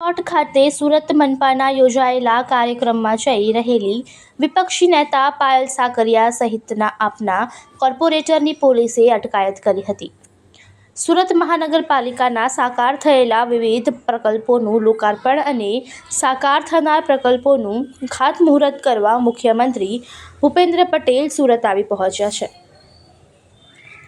Plot ખાતે સુરત મનપાના યોજાયેલા કાર્યક્રમમાં જઈ રહેલી વિપક્ષી નેતા પાયલ સાકરિયા સહિતના આપના કોર્પોરેટરની પોલીસે અટકાયત કરી હતી. સુરત મહાનગરપાલિકાના સાકાર થયેલા વિવિધ પ્રકલ્પોનું લોકાર્પણ અને સાકાર થનાર પ્રકલ્પોનું ખાતમુહૂર્ત કરવા મુખ્યમંત્રી ભૂપેન્દ્ર પટેલ સુરત આવી પહોંચ્યા છે.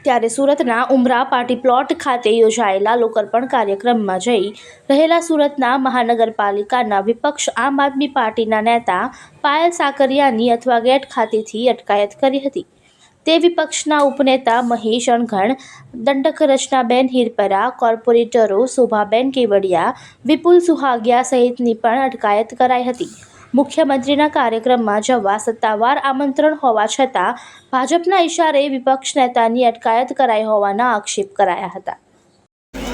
ત્યારે સુરતના ઉમરા પાર્ટી પ્લોટ ખાતે યોજાયેલા લોકાર્પણ કાર્યક્રમમાં જઈ રહેલા સુરતના મહાનગરપાલિકાના વિપક્ષ આમ આદમી પાર્ટીના નેતા પાયલ સાકરિયાની અથવા ગેટ ખાતેથી અટકાયત કરી હતી. તે વિપક્ષના ઉપનેતા મહેશ અણઘણ, દંડક રચનાબેન હિરપરા, કોર્પોરેટરો શોભાબેન કેવડિયા, વિપુલ સુહાગિયા સહિતની પણ અટકાયત કરાઈ હતી. મુખ્યમંત્રીના કાર્યક્રમમાં જવા સત્તાવાર આમંત્રણ હોવા છતાં ભાજપના ઇશારે વિપક્ષ નેતાની અટકાયત કરાઈ હોવાના આક્ષેપ કરાયા હતા.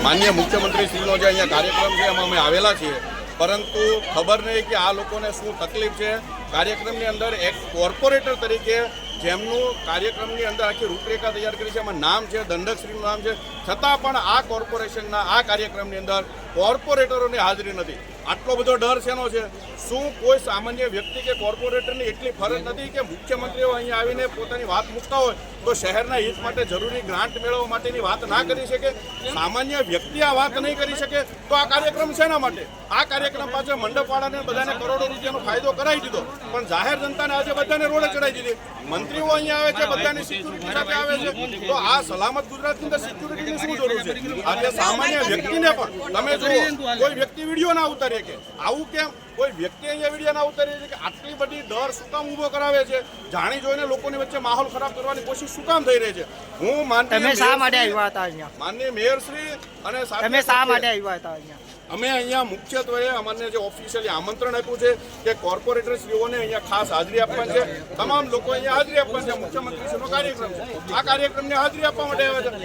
માન્ય મુખ્યમંત્રી શ્રીનો જે અહીંયા કાર્યક્રમ છે, એમાં અમે આવેલા છીએ. પરંતુ ખબર નહીં કે આ લોકોને શું તકલીફ છે. કાર્યક્રમની અંદર એક કોર્પોરેટર તરીકે જેમનું કાર્યક્રમની અંદર આખી રૂપરેખા તૈયાર કરી છે, એમાં નામ છે, દંડકશ્રીનું નામ છે. છતાં પણ આ કોર્પોરેશનના આ કાર્યક્રમની અંદર કોર્પોરેટરોની હાજરી નથી. આટલો બધો ડર શેનો છે? શું કોઈ સામાન્ય વ્યક્તિ કે કોર્પોરેટરની એટલી ફરજ નથી કે મુખ્યમંત્રીઓ અહીંયા આવીને પોતાની વાત મૂકતા હોય તો શહેરના હિત માટે જરૂરી ગ્રાન્ટ મેળવવા માટેની વાત ના કરી શકે? સામાન્ય વ્યક્તિ આ વાત નહીં કરી શકે તો આ કાર્યક્રમ શેના માટે? આ કાર્યક્રમ પાછળ મંડપવાળાને બધાને કરોડો રૂપિયાનો ફાયદો કરાવી દીધો. પણ જાહેર જનતાને આજે બધાને રોડે ચડાવી દીધી. મંત્રીઓ અહીંયા આવે છે, બધાની સિક્યુરિટી સાથે આવે છે. તો આ સલામત ગુજરાતની અંદર સિક્યુરિટીની શું જરૂર છે? આજે સામાન્ય વ્યક્તિને પણ તમે જુઓ, કોઈ વ્યક્તિ વીડિયો ના ઉતારે. કે આવું કેમ? કોઈ વ્યક્તિ અહીંયા વીડિયો ના ઉતારી છે કે આટલી બધી ડર શું કામ ઊભો કરાવે છે? જાણી જોઈને લોકોની વચ્ચે માહોલ ખરાબ કરવાની કોશિશ શું કામ થઈ રહી છે? હું માનનીય તમે શા માટે આવ્યા હતા અહીંયા? માન્ય મેયર શ્રી અને તમે શા માટે આવ્યા હતા અહીંયા? અમે અહીંયા મુખ્યત્વે અમને જે ઓફિશિયલી આમંત્રણ આપ્યું છે કે કોર્પોરેટર શ્રીઓને અહીંયા ખાસ હાજરી આપવાની છે. તમામ લોકો અહીંયા હાજરી આપવાની છે. મુખ્યમંત્રીશ્રીનો કાર્યક્રમ છે. આ કાર્યક્રમને હાજરી આપવા માટે આવ્યા છે.